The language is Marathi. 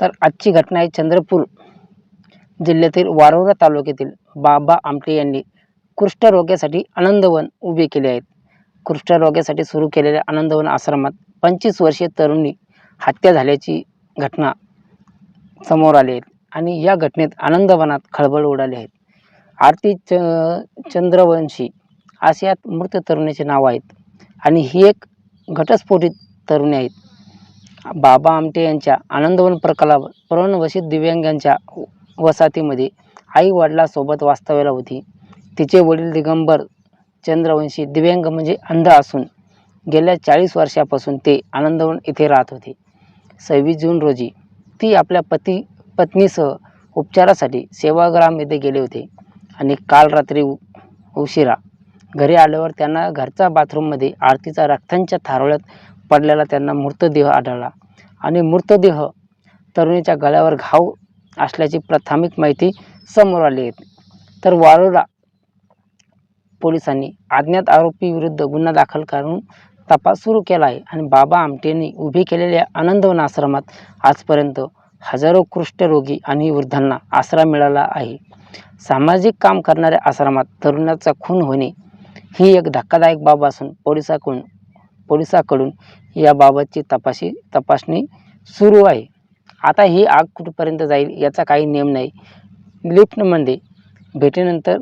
तर आजची घटना आहे चंद्रपूर जिल्ह्यातील वारोरा तालुक्यातील बाबा आमटे यांनी कुष्ठरोग्यासाठी आनंदवन उभे केले आहेत. कुष्ठरोग्यासाठी सुरू केलेल्या आनंदवन आश्रमात पंचवीस वर्षीय तरुणी हत्या झाल्याची घटना समोर आली आहे आणि या घटनेत आनंदवनात खळबळ उडाली आहे. आरती च चंद्रवंशी असे यात मृत तरुणीचे नाव आहेत आणि ही एक घटस्फोटित तरुणी आहेत. बाबा आमटे यांच्या आनंदवन प्रकल्प पुनर्वसित दिव्यांगांच्या वसाहतीमध्ये आई वडिलासोबत वास्तव्याला होती. तिचे वडील दिगंबर चंद्रवंशी दिव्यांग म्हणजे अंध असून गेल्या चाळीस वर्षापासून ते आनंदवन येथे राहत होते. सव्वीस जून रोजी ती आपल्या पती पत्नीसह उपचारासाठी सेवाग्राम येथे गेले होते आणि काल रात्री उ उशिरा घरी आल्यावर त्यांना घरच्या बाथरूममध्ये आरतीचा रक्तांच्या थारोळ्यात पडलेला त्यांना मृतदेह आढळला. आणि मृतदेह तरुणीच्या गळ्यावर घाव असल्याची प्राथमिक माहिती समोर आली आहे. तर वारोरा पोलिसांनी अज्ञात आरोपीविरुद्ध गुन्हा दाखल करून तपास सुरू केला आहे आणि बाबा आमटेंनी उभी केलेल्या आनंदवन आश्रमात आजपर्यंत हजारो कुष्ठरोगी आणि वृद्धांना आसरा मिळाला आहे. सामाजिक काम करणाऱ्या आश्रमात तरुणाचा खून होणे ही एक धक्कादायक बाब असून पोलिसाकडून पोलिसाकडून याबाबतची तपाशी तपासणी सुरू आहे. आता ही आग कुठपर्यंत जाईल याचा काही नियम नाही. लिफ्टमध्ये भेटीनंतर